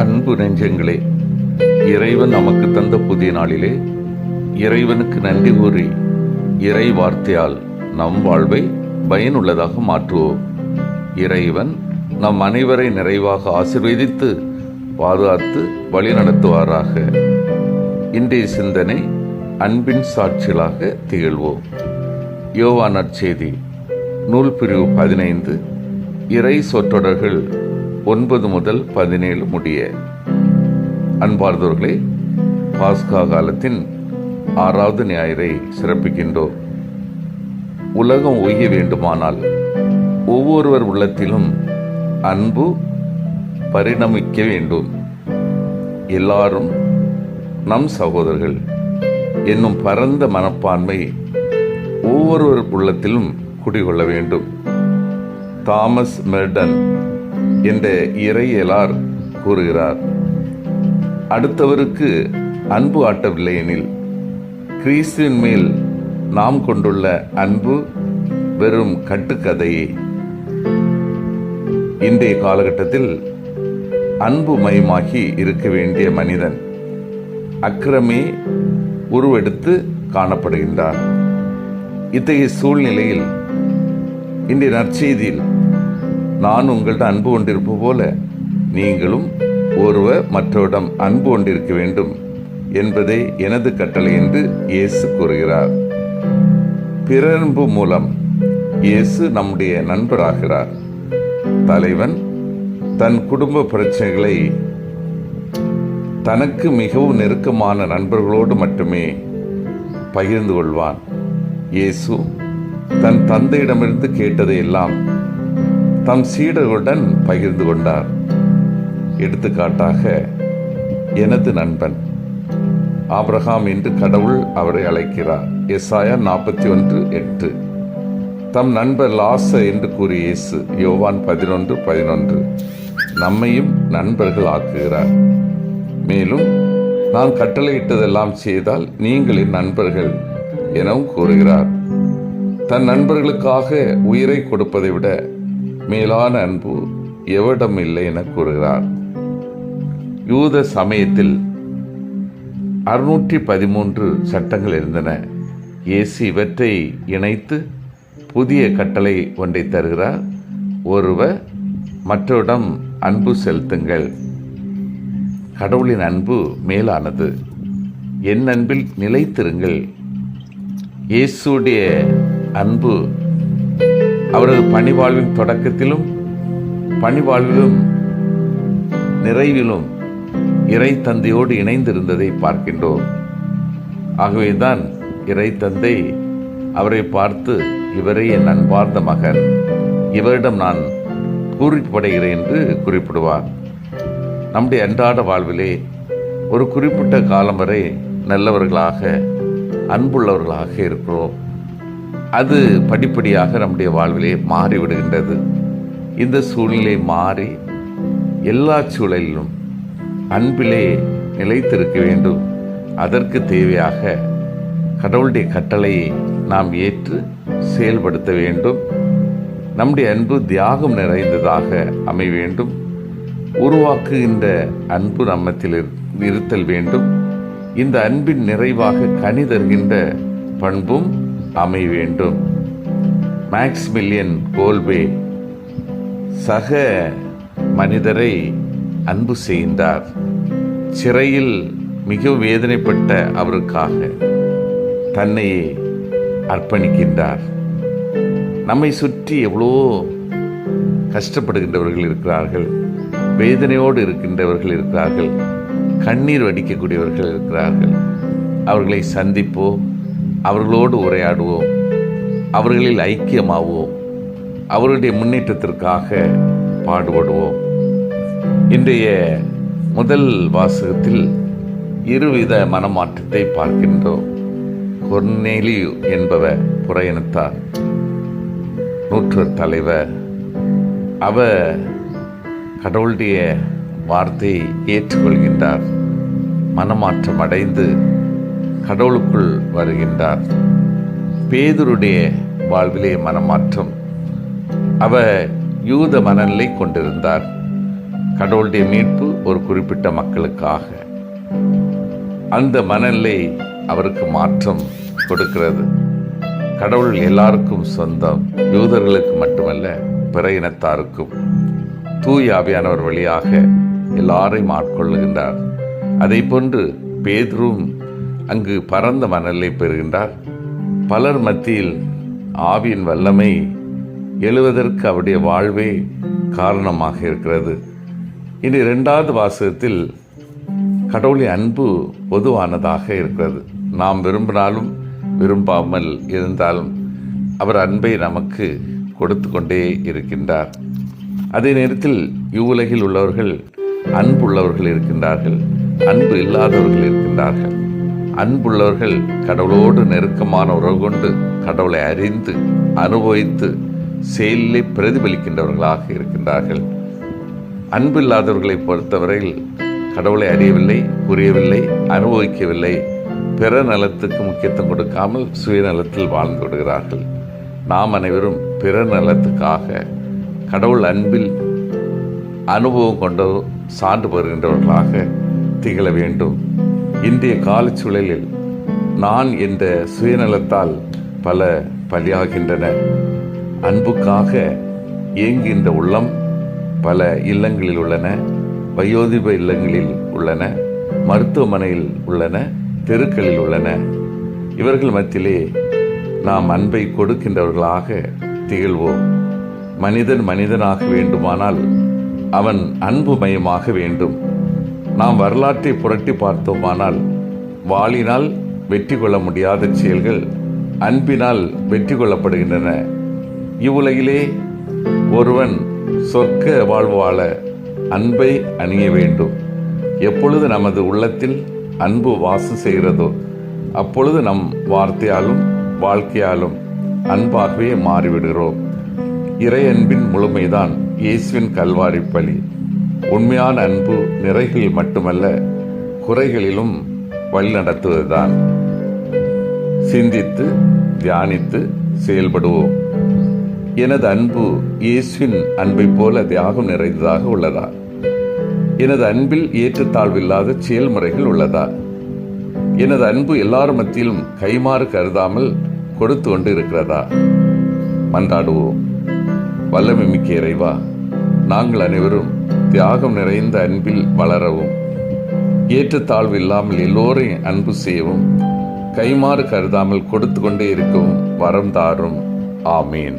அன்பு நெஞ்சங்களே இறைவன் நமக்கு தந்த புதிய நாளிலே இறைவனுக்கு நன்றி கூறி இறை வார்த்தையால் நம் வாழ்வை பயனுள்ளதாக மாற்றுவோம். இறைவன் நம் அனைவரை நிறைவாக ஆசிர்வதித்து பாதுகாத்து வழிநடத்துவாராக இன்றைய சிந்தனை அன்பின் சாட்சிகளாக திகழ்வோம். யோவா நற்செய்தி நூல் பிரிவு பதினைந்து இறை சொற்றொடர்கள் ஒன்பது முதல் பதினேழு முடிய. அன்பார்ந்தவர்களே பாஸ்கா காலத்தின் ஆறாவது ஞாயிறை சிறப்பிக்கின்றோம். உலகம் ஒய்ய வேண்டுமானால் ஒவ்வொருவர் உள்ளத்திலும் அன்பு பரிணமிக்க வேண்டும். எல்லாரும் நம் சகோதரர்கள் என்னும் பரந்த மனப்பான்மை ஒவ்வொருவர் உள்ளத்திலும் குடிகொள்ள வேண்டும். தாமஸ் மெர்டன் என்ற இறையலார் கூறுகிறார். அடுத்தவருக்கு அன்பு ஆட்டவில்லை எனில் கிறிஸ்துவின் மேல் நாம் கொண்டுள்ள அன்பு வெறும் கட்டுக்கதையே. இன்றைய காலகட்டத்தில் அன்பு மயமாகி இருக்க வேண்டிய மனிதன் அக்கிரமே உருவெடுத்து காணப்படுகின்றார். இத்தகைய சூழ்நிலையில் இன்றைய நற்செய்தியில் நான் உங்கள்கிட்ட அன்பு கொண்டிருப்ப போல நீங்களும் ஒருவர் மற்றவரிடம் அன்பு கொண்டிருக்க வேண்டும் என்பதே எனது கட்டளை என்று இயேசு கூறுகிறார். பிறன்பு மூலம் இயேசு நம்முடைய நண்பராகிறார். தலைவன் தன் குடும்ப பிரச்சனைகளை தனக்கு மிகவும் நெருக்கமான நண்பர்களோடு மட்டுமே பகிர்ந்து கொள்வான். இயேசு தன் தந்தையிடமிருந்து கேட்டதையெல்லாம் தம் சீடர்களுடன் பகிர்ந்து கொண்டார். எடுத்துக்காட்டாக எனது நண்பன். ஆப்ரஹாம் என்று கடவுள் அவரை அழைக்கிறார். எஸ்ஆயா நாற்பத்தி ஒன்று எட்டு. தம் நண்பர் லாச என்று கூறிய இயேசு யோவான் பதினொன்று பதினொன்று. நம்மையும் நண்பர்கள் ஆக்குகிறார். மேலும் நான் கட்டளையிட்டதெல்லாம் செய்தால் நீங்கள் என் நண்பர்கள் எனவும் கூறுகிறார். தன் நண்பர்களுக்காக உயிரை கொடுப்பதை விட மேலான அன்பு எவரிடம் இல்லை என கூறுகிறார். யூத சமயத்தில் அறுநூற்றி பதிமூன்று சட்டங்கள் இருந்தன. இயேசு இவற்றை இணைத்து புதிய கட்டளை ஒன்றை தருகிறார். ஒருவர் மற்றவரிடம் அன்பு செலுத்துங்கள். கடவுளின் அன்பு மேலானது. என் அன்பில் நிலைத்திருங்கள். இயேசுடைய அன்பு அவரது பணிவாழ்வின் தொடக்கத்திலும் பணிவாழ்விலும் நிறைவிலும் இறை தந்தையோடு இணைந்திருந்ததை பார்க்கின்றோம். ஆகவேதான் இறை தந்தை அவரை பார்த்து இவரே என் அன்பார்ந்த மகன். இவரிடம் நான் கூறிப்படைகிறேன் என்று குறிப்பிடுவார். நம்முடைய அன்றாட வாழ்விலே ஒரு குறிப்பிட்ட காலம் வரை நல்லவர்களாக அன்புள்ளவர்களாக இருக்கிறோம். அது படிப்படியாக நம்முடைய வாழ்விலே மாறிவிடுகின்றது. இந்த சூழ்நிலை மாறி எல்லா சூழலிலும் அன்பிலே நிலைத்திருக்க வேண்டும். அதற்கு தேவையாக கடவுளுடைய கட்டளையை நாம் ஏற்று செயல்படுத்த வேண்டும். நம்முடைய அன்பு தியாகம் நிறைந்ததாக அமை வேண்டும். உருவாக்குகின்ற அன்பு நம்மத்தில் இரு- இருத்தல் வேண்டும். இந்த அன்பின் நிறைவாக கனி தருகின்ற பண்பும் அமைய வேண்டும் மேக்ஸ்மில்லியன் கோல்பே சக மனிதரை அன்பு செய்தார். சிறையில் மிக வேதனைப்பட்ட அவருக்காக தன்னையே அர்ப்பணிக்கின்றார். நம்மை சுற்றி எவ்வளோ கஷ்டப்படுகின்றவர்கள் இருக்கிறார்கள் வேதனையோடு இருக்கின்றவர்கள் இருக்கிறார்கள் கண்ணீர் வடிக்கக்கூடியவர்கள் இருக்கிறார்கள். அவர்களை சந்திப்போம். அவர்களோடு உரையாடுவோம். அவர்களில் ஐக்கியமாவோம். அவருடைய முன்னேற்றத்திற்காக பாடுபடுவோம். இன்றைய முதல் வாசகத்தில் இருவித மனமாற்றத்தை பார்க்கின்றோம். கொர்னேலியு என்பவர் புறையினத்தார் நூற்றர் தலைவர். அவர் கடவுளுடைய வார்த்தையை ஏற்றுக்கொள்கின்றார். மனமாற்றம் அடைந்து கடவுளுக்குள் வருகின்றார். பேதுருடைய வாழ்விலே மனமாற்றம். அவர் யூத மனநிலை கொண்டிருந்தார். கடவுளுடைய மீட்பு ஒரு குறிப்பிட்ட மக்களுக்காக. அந்த மனநிலை அவருக்கு மாற்றம் கொடுக்கிறது. கடவுள் எல்லாருக்கும் சொந்தம் யூதர்களுக்கு மட்டுமல்ல பிற இனத்தாருக்கும். தூய் ஆவியானவர் வழியாக எல்லாரையும் ஆட்கொள்ளுகின்றார். அதை போன்று பேதரும் அங்கு பரந்த மணலை பெறுகின்றார். பலர் மத்தியில் ஆவியின் வல்லமை எழுவதற்கு அவருடைய வாழ்வே காரணமாக இருக்கிறது. இனி இரண்டாவது வாசகத்தில் கடவுளின் அன்பு பொதுவானதாக இருக்கிறது. நாம் விரும்பினாலும் விரும்பாமல் இருந்தாலும் அவர் அன்பை நமக்கு கொடுத்து கொண்டே இருக்கின்றார். அதே நேரத்தில் இவ்வுலகில் உள்ளவர்கள் அன்புள்ளவர்கள் இருக்கின்றார்கள். அன்பு இல்லாதவர்கள் இருக்கின்றார்கள். அன்புள்ளவர்கள் கடவுளோடு நெருக்கமான உறவு கொண்டு கடவுளை அறிந்து அனுபவித்து செயலிலே பிரதிபலிக்கின்றவர்களாக இருக்கின்றார்கள். அன்பில்லாதவர்களை பொறுத்தவரையில் கடவுளை அறியவில்லை புரியவில்லை அனுபவிக்கவில்லை. பிற நலத்துக்கு முக்கியத்துவம் கொடுக்காமல் சுயநலத்தில் வாழ்ந்து விடுகிறார்கள். நாம் அனைவரும் பிற நலத்துக்காக கடவுள் அன்பில் அனுபவம் கொண்ட சான்று பெறுகின்றவர்களாக திகழ வேண்டும். இன்றைய காலச்சூழலில் நான் என்ற சுயநலத்தால் பல பலியாகின்றன. அன்புக்காக இயங்குகின்ற உள்ளம் பல இல்லங்களில் உள்ளன வயோதிப இல்லங்களில் உள்ளன மருத்துவமனையில் உள்ளன தெருக்களில் உள்ளன. இவர்கள் மத்தியிலே நாம் அன்பை கொடுக்கின்றவர்களாக திகழ்வோம். மனிதன் மனிதனாக வேண்டுமானால் அவன் அன்பு மயமாக வேண்டும். நாம் வரலாற்றை புரட்டி பார்த்தோமானால் வாளினால் வெற்றி கொள்ள முடியாத செயல்கள் அன்பினால் வெற்றி கொள்ளப்படுகின்றன. இவ்வுலகிலே ஒருவன் சொர்க்க வாழ்வு வாழ அன்பை அணிய வேண்டும். எப்பொழுது நமது உள்ளத்தில் அன்பு வாசம் செய்கிறதோ அப்பொழுது நம் வார்த்தையாலும் வாழ்க்கையாலும் அன்பாகவே மாறிவிடுகிறோம். இறை அன்பின் முழுமைதான் இயேசுவின் கல்வாரி பலி. உண்மையான அன்பு நிறைகளில் மட்டுமல்ல குறைகளிலும் வழிநடத்துவதுதான். சிந்தித்து தியானித்து செயல்படுவோம். எனது அன்பு இயேசுவின் அன்பை போல தியாகம் நிறைந்ததாக உள்ளதா? எனது அன்பில் ஏற்றத்தாழ்வில்லாத செயல்முறைகள் உள்ளதா? எனது அன்பு எல்லார் மத்தியிலும் கைமாறு கருதாமல் கொடுத்து கொண்டு இருக்கிறதா மன்றாடுவோம். வல்லமை மிக்க இறைவா நாங்கள் அனைவரும் தியாகம் நிறைந்த அன்பில் வளரவும் ஏற்றத்தாழ்வு இல்லாமல் எல்லோரையும் அன்பு செய்யவும் கைமாறு கருதாமல் கொடுத்து கொண்டே இருக்கவும் வரம் தாரும். ஆமீன்.